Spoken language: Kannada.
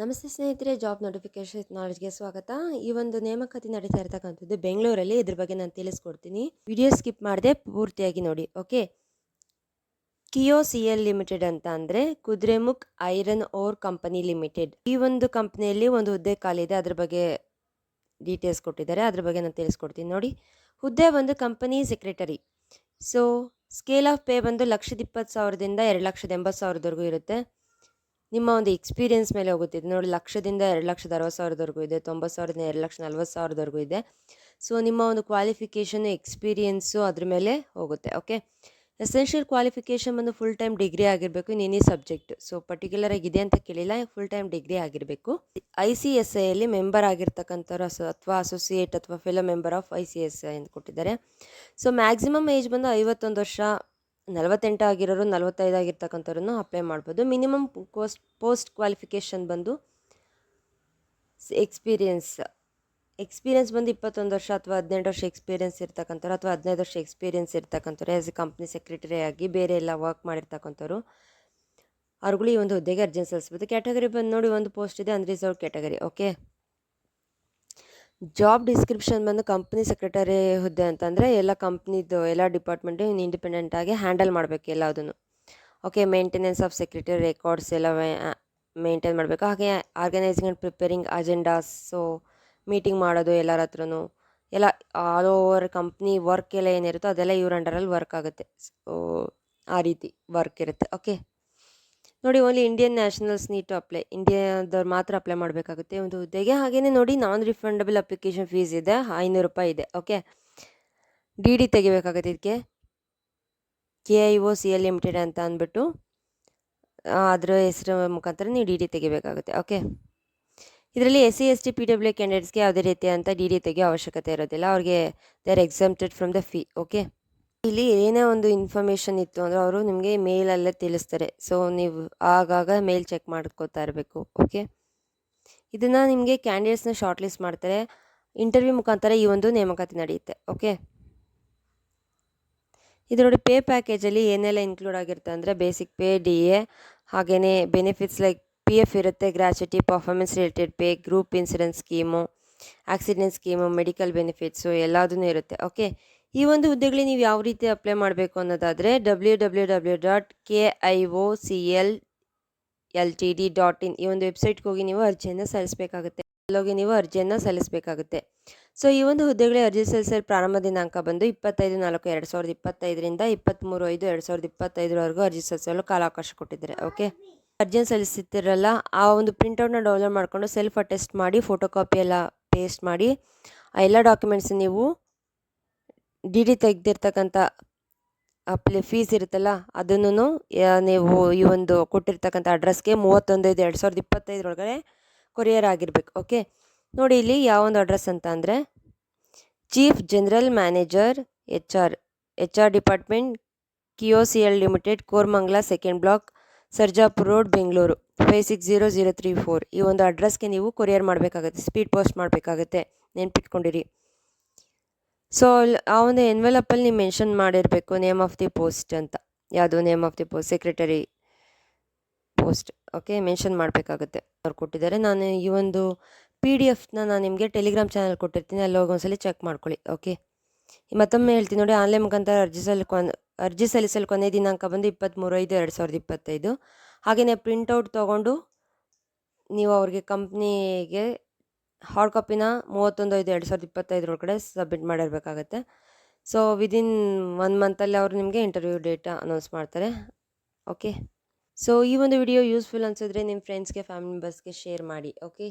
ನಮಸ್ತೆ ಸ್ನೇಹಿತರೆ, ಜಾಬ್ ನೋಟಿಫಿಕೇಶನ್ ನಾಲೆಜ್ಗೆ ಸ್ವಾಗತ. ಈ ಒಂದು ನೇಮಕಾತಿ ನಡೀತಾ ಇರ್ತಕ್ಕಂಥದ್ದು ಬೆಂಗಳೂರಲ್ಲಿ. ಇದ್ರ ಬಗ್ಗೆ ನಾನು ತಿಳಿಸ್ಕೊಡ್ತೀನಿ. ವಿಡಿಯೋ ಸ್ಕಿಪ್ ಮಾಡದೆ ಪೂರ್ತಿಯಾಗಿ ನೋಡಿ, okay? KIO C L limited ಅಂತ ಅಂದರೆ Kudremukh iron ore company limited. ಈ ಒಂದು ಕಂಪನಿಯಲ್ಲಿ ಒಂದು ಹುದ್ದೆ ಖಾಲಿ ಇದೆ ಅದ್ರ ಬಗ್ಗೆ ಡೀಟೇಲ್ಸ್ ಕೊಟ್ಟಿದ್ದಾರೆ. ಅದ್ರ ಬಗ್ಗೆ ನಾನು ತಿಳಿಸ್ಕೊಡ್ತೀನಿ. ನೋಡಿ, ಹುದ್ದೆ ಒಂದು company secretary. So scale of pay ಬಂದು ಲಕ್ಷದ ಇಪ್ಪತ್ತು ಸಾವಿರದಿಂದ ಎರಡು ಲಕ್ಷದ ಎಂಬತ್ತು ಸಾವಿರದವರೆಗೂ ಇರುತ್ತೆ. ನಿಮ್ಮ ಒಂದು ಎಕ್ಸ್ಪೀರಿಯನ್ಸ್ ಮೇಲೆ ಹೋಗುತ್ತೆ. ಇದು ನೋಡಿ ಲಕ್ಷದಿಂದ ಎರಡು ಲಕ್ಷದ ಅರವತ್ತು ಸಾವಿರದವರೆಗೂ ಇದೆ, ತೊಂಬತ್ತು ಸಾವಿರದಿಂದ ಎರಡು ಲಕ್ಷ ನಲ್ವತ್ತು ಸಾವಿರದವರೆಗೂ ಇದೆ. ಸೊ ನಿಮ್ಮ ಒಂದು ಕ್ವಾಲಿಫಿಕೇಷನ್ ಎಕ್ಸ್ಪೀರಿಯೆನ್ಸು ಅದ್ರ ಮೇಲೆ ಹೋಗುತ್ತೆ ಓಕೆ ಎಸೆನ್ಷಿಯಲ್ ಕ್ವಾಲಿಫಿಕೇಷನ್ ಬಂದು ಫುಲ್ ಟೈಮ್ ಡಿಗ್ರಿ ಆಗಿರಬೇಕು, in any subject so particular ಆಗಿ ಇದೆ ಅಂತ ಕೇಳಿಲ್ಲ ಫುಲ್ ಟೈಮ್ ಡಿಗ್ರಿ ಆಗಿರಬೇಕು. ಐ ಸಿ ಎಸ್ ಐಯಲ್ಲಿ ಮೆಂಬರ್ ಆಗಿರ್ತಕ್ಕಂಥವ್ರು ಅಥವಾ ಅಸೋಸಿಯೇಟ್ ಅಥವಾ fellow member of I C S I ಅಂತ ಕೊಟ್ಟಿದ್ದಾರೆ. ಸೊ ಮ್ಯಾಕ್ಸಿಮಮ್ ಏಜ್ ಬಂದು ಐವತ್ತೊಂದು ವರ್ಷ ನಲವತ್ತೆಂಟು ಆಗಿರೋರು ನಲವತ್ತೈದು ಆಗಿರ್ತಕ್ಕಂಥವ್ರನ್ನು ಅಪ್ಲೈ ಮಾಡ್ಬೋದು. ಮಿನಿಮಮ್ ಪೋಸ್ಟ್ ಪೋಸ್ಟ್ ಕ್ವಾಲಿಫಿಕೇಷನ್ ಬಂದು ಎಕ್ಸ್ಪೀರಿಯನ್ಸ್ ಎಕ್ಸ್ಪೀರಿಯನ್ಸ್ ಬಂದು ಇಪ್ಪತ್ತೊಂದು ವರ್ಷ ಅಥವಾ ಹದಿನೆಂಟು ವರ್ಷ ಎಕ್ಸ್ಪೀರಿಯನ್ಸ್ ಇರ್ತಕ್ಕಂಥವ್ರು ಅಥವಾ ಹದಿನೈದು ವರ್ಷ ಎಕ್ಸ್ಪೀರಿಯನ್ಸ್ ಇರ್ತಕ್ಕಂಥವ್ರು ಆ್ಯಸ್ ಎ ಕಂಪ್ನಿ ಸೆಕ್ರೆಟರಿ ಆಗಿ ಬೇರೆ ಎಲ್ಲ ವರ್ಕ್ ಮಾಡಿರ್ತಕ್ಕಂಥವ್ರು, ಅವ್ರುಗಳು ಈ ಒಂದು ಹುದ್ದೆಗೆ ಅರ್ಜಿ ಸಲ್ಲಿಸ್ಬೋದು. ಕ್ಯಾಟಗರಿ ಬಂದು ನೋಡಿ, ಒಂದು ಪೋಸ್ಟ್ ಇದೆ unreserved category okay job description ಬಂದು ಕಂಪ್ನಿ ಸೆಕ್ರೆಟರಿ ಹುದ್ದೆ ಅಂತಂದರೆ ಎಲ್ಲ ಕಂಪ್ನಿದು ಎಲ್ಲ ಡಿಪಾರ್ಟ್ಮೆಂಟು ಇಂಡಿಪೆಂಡೆಂಟ್ ಆಗಿ ಹ್ಯಾಂಡಲ್ ಮಾಡಬೇಕು ಎಲ್ಲದನ್ನು. Okay maintenance of secretary records ಎಲ್ಲ ಮೇಂಟೈನ್ ಮಾಡಬೇಕು. ಹಾಗೆ organising and preparing agendas so meeting ಮಾಡೋದು ಎಲ್ಲರ ಹತ್ರನು. ಎಲ್ಲ ಆಲ್ ಓವರ್ ಕಂಪ್ನಿ ವರ್ಕ್ ಎಲ್ಲ ಏನಿರುತ್ತೋ ಅದೆಲ್ಲ ಇವ್ರ ಅಂಡರಲ್ಲಿ ವರ್ಕ್ ಆಗುತ್ತೆ. ಸೊ ಆ ರೀತಿ ವರ್ಕ್ ಇರುತ್ತೆ. ಓಕೆ ನೋಡಿ only Indian nationals need to apply ಇಂಡಿಯಾದವ್ರು ಮಾತ್ರ ಅಪ್ಲೈ ಮಾಡಬೇಕಾಗುತ್ತೆ. ಒಂದು ಹುದ್ದೆಗೆ ಹಾಗೆಯೇ ನೋಡಿ ನಾನ್ ರಿಫಂಡಬಲ್ ಅಪ್ಲಿಕೇಶನ್ ಫೀಸ್ ಇದೆ, ಐನೂರು ರೂಪಾಯಿ ಇದೆ ಓಕೆ ಡಿ ಡಿ ತೆಗಿಬೇಕಾಗುತ್ತೆ ಇದಕ್ಕೆ K I O C L limited ಅಂತ ಅಂದ್ಬಿಟ್ಟು ಅದರ ಹೆಸರು ಮುಖಾಂತರ ನೀವು ಡಿ ಡಿ ತೆಗಿಬೇಕಾಗುತ್ತೆ ಓಕೆ ಇದರಲ್ಲಿ S C S T P W ಕ್ಯಾಂಡಿಡೇಟ್ಸ್ಗೆ ಯಾವುದೇ ರೀತಿಯಂಥ ಡಿ ಡಿ ತೆಗೆಯೋ ಅವಶ್ಯಕತೆ ಇರೋದಿಲ್ಲ. ಅವ್ರಿಗೆ they are exempted from the fee okay ಇಲ್ಲಿ ಏನೇ ಒಂದು ಇನ್ಫಾರ್ಮೇಷನ್ ಇತ್ತು ಅಂದರೆ ಅವರು ನಿಮಗೆ ಮೇಲಲ್ಲೇ ತಿಳಿಸ್ತಾರೆ. ಸೊ ನೀವು ಆಗಾಗ ಮೇಲ್ ಚೆಕ್ ಮಾಡ್ಕೋತಾ ಇರಬೇಕು ಓಕೆ ಇದನ್ನು ನಿಮಗೆ ಕ್ಯಾಂಡಿಡೇಟ್ಸ್ನ ಶಾರ್ಟ್ ಲಿಸ್ಟ್ ಮಾಡ್ತಾರೆ. ಇಂಟರ್ವ್ಯೂ ಮುಖಾಂತರ ಈ ಒಂದು ನೇಮಕಾತಿ ನಡೆಯುತ್ತೆ ಓಕೆ ಇದು ನೋಡಿ ಪೇ ಪ್ಯಾಕೇಜಲ್ಲಿ ಏನೆಲ್ಲ ಇನ್ಕ್ಲೂಡ್ ಆಗಿರುತ್ತೆ ಅಂದರೆ ಬೇಸಿಕ್ ಪೇ ಡಿ ಎ ಹಾಗೆಯೇ ಬೆನಿಫಿಟ್ಸ್ ಲೈಕ್ ಪಿ ಎಫ್ ಇರುತ್ತೆ gratuity performance related pay group insurance scheme accident scheme medical benefits ಎಲ್ಲದೂ ಇರುತ್ತೆ ಓಕೆ ಈ ಒಂದು ಹುದ್ದೆಗಳಿಗೆ ನೀವು ಯಾವ ರೀತಿ ಅಪ್ಲೈ ಮಾಡಬೇಕು ಅನ್ನೋದಾದರೆ W W W dot K I O C L L T D dot in ಈ ಒಂದು ವೆಬ್ಸೈಟ್ಗೆ ಹೋಗಿ ನೀವು ಅರ್ಜಿಯನ್ನು ಸಲ್ಲಿಸಬೇಕಾಗುತ್ತೆ. ಅಲ್ಲೋಗಿ ನೀವು ಅರ್ಜಿಯನ್ನು ಸಲ್ಲಿಸಬೇಕಾಗುತ್ತೆ. ಸೊ ಈ ಒಂದು ಹುದ್ದೆಗಳಿಗೆ ಅರ್ಜಿ ಸಲ್ಲಿಸಲು ಪ್ರಾರಂಭ ದಿನಾಂಕ ಬಂದು ಇಪ್ಪತ್ತೈದು ನಾಲ್ಕು ಎರಡು ಸಾವಿರದ ಇಪ್ಪತ್ತೈದರಿಂದ ಇಪ್ಪತ್ತ್ಮೂರು ಐದು ಎರಡು ಸಾವಿರದ ಇಪ್ಪತ್ತೈದರವರೆಗೂ ಅರ್ಜಿ ಸಲ್ಲಿಸಲು ಕಾಲಾವಕಾಶ ಕೊಟ್ಟಿದ್ದಾರೆ. ಓಕೆ ಅರ್ಜಿಯನ್ನು ಸಲ್ಲಿಸುತ್ತಿರಲ್ಲ ಆ ಒಂದು ಪ್ರಿಂಟೌಟ್ನ ಡೌನ್ಲೋಡ್ ಮಾಡಿಕೊಂಡು ಸೆಲ್ಫ್ ಅಟೆಸ್ಟ್ ಮಾಡಿ ಫೋಟೋ ಕಾಪಿ ಎಲ್ಲ ಪೇಸ್ಟ್ ಮಾಡಿ, ಆ ಎಲ್ಲ ಡಾಕ್ಯುಮೆಂಟ್ಸ್ ನೀವು ಡಿ ಡಿ ತೆಗೆದಿರ್ತಕ್ಕಂಥ ಅಪ್ಲಿ ಫೀಸ್ ಇರುತ್ತಲ್ಲ ಅದನ್ನು ನೀವು ಈ ಒಂದು ಕೊಟ್ಟಿರ್ತಕ್ಕಂಥ ಅಡ್ರೆಸ್ಗೆ ಮೂವತ್ತೊಂದು ಐದು ಎರಡು ಸಾವಿರದ ಇಪ್ಪತ್ತೈದರೊಳಗಡೆ ಕೊರಿಯರ್ ಆಗಿರ್ಬೇಕು ಓಕೆ ನೋಡಿ ಇಲ್ಲಿ ಯಾವೊಂದು ಅಡ್ರೆಸ್ ಅಂತ ಅಂದರೆ chief general manager H R H R department KIO C L limited Koramangala second block Sarjapur road Bengaluru five six zero zero three four ಈ ಒಂದು ಅಡ್ರೆಸ್ಗೆ ನೀವು ಕೊರಿಯರ್ ಮಾಡಬೇಕಾಗುತ್ತೆ ಸ್ಪೀಡ್ ಪೋಸ್ಟ್ ಮಾಡಬೇಕಾಗುತ್ತೆ, ನೆನ್ಪಿಟ್ಕೊಂಡಿರಿ. ಸೊ ಆ ಒಂದು ಎನ್ವೆಲಪಲ್ಲಿ ನೀವು ಮೆನ್ಷನ್ ಮಾಡಿರಬೇಕು ನೇಮ್ ಆಫ್ ದಿ ಪೋಸ್ಟ್ ಅಂತ. ಯಾವುದು name of the post secretary post okay mention ಮಾಡಬೇಕಾಗುತ್ತೆ. ಅವ್ರು ಕೊಟ್ಟಿದ್ದಾರೆ. ನಾನು ಈ ಒಂದು ಪಿ ಡಿ ಎಫ್ನ ನಾನು ನಿಮಗೆ ಟೆಲಿಗ್ರಾಮ್ ಚಾನಲ್ ಕೊಟ್ಟಿರ್ತೀನಿ. ಅಲ್ಲಿ ಹೋಗಿ ಒಂದ್ಸಲಿ ಚೆಕ್ ಮಾಡ್ಕೊಳ್ಳಿ. ಓಕೆ ಮತ್ತೊಮ್ಮೆ ಹೇಳ್ತೀನಿ ನೋಡಿ, ಆನ್ಲೈನ್ ಮುಖಾಂತರ ಅರ್ಜಿ ಸಲ್ಲಿ ಕೊನೆ, ಅರ್ಜಿ ಸಲ್ಲಿಸಲು ಕೊನೆ ದಿನಾಂಕ ಬಂದು ಇಪ್ಪತ್ತ್ಮೂರು ಐದು ಎರಡು ಸಾವಿರದ ಇಪ್ಪತ್ತೈದು. ಹಾಗೆಯೇ ಪ್ರಿಂಟೌಟ್ ತೊಗೊಂಡು ನೀವು ಅವ್ರಿಗೆ ಕಂಪ್ನಿಗೆ ಹಾರ್ಡ್ ಕಾಪಿನ ಮೂವತ್ತೊಂದು ಐದು ಎರಡು ಸಾವಿರದ ಇಪ್ಪತ್ತೈದರೊಳಗಡೆ ಸಬ್ಮಿಟ್ ಮಾಡಿರಬೇಕಾಗತ್ತೆ. ಸೊ ವಿದಿನ್ ಒನ್ ಮಂತಲ್ಲಿ ಅವರು ನಿಮಗೆ ಇಂಟರ್ವ್ಯೂ ಡೇಟ್ ಅನೌನ್ಸ್ ಮಾಡ್ತಾರೆ. ಓಕೆ ಸೊ ಈ ಒಂದು ವಿಡಿಯೋ ಯೂಸ್ಫುಲ್ ಅನಿಸಿದ್ರೆ ನಿಮ್ಮ ಫ್ರೆಂಡ್ಸ್ಗೆ ಫ್ಯಾಮಿಲಿ ಮೆಂಬರ್ಸ್ಗೆ ಶೇರ್ ಮಾಡಿ. ಓಕೆ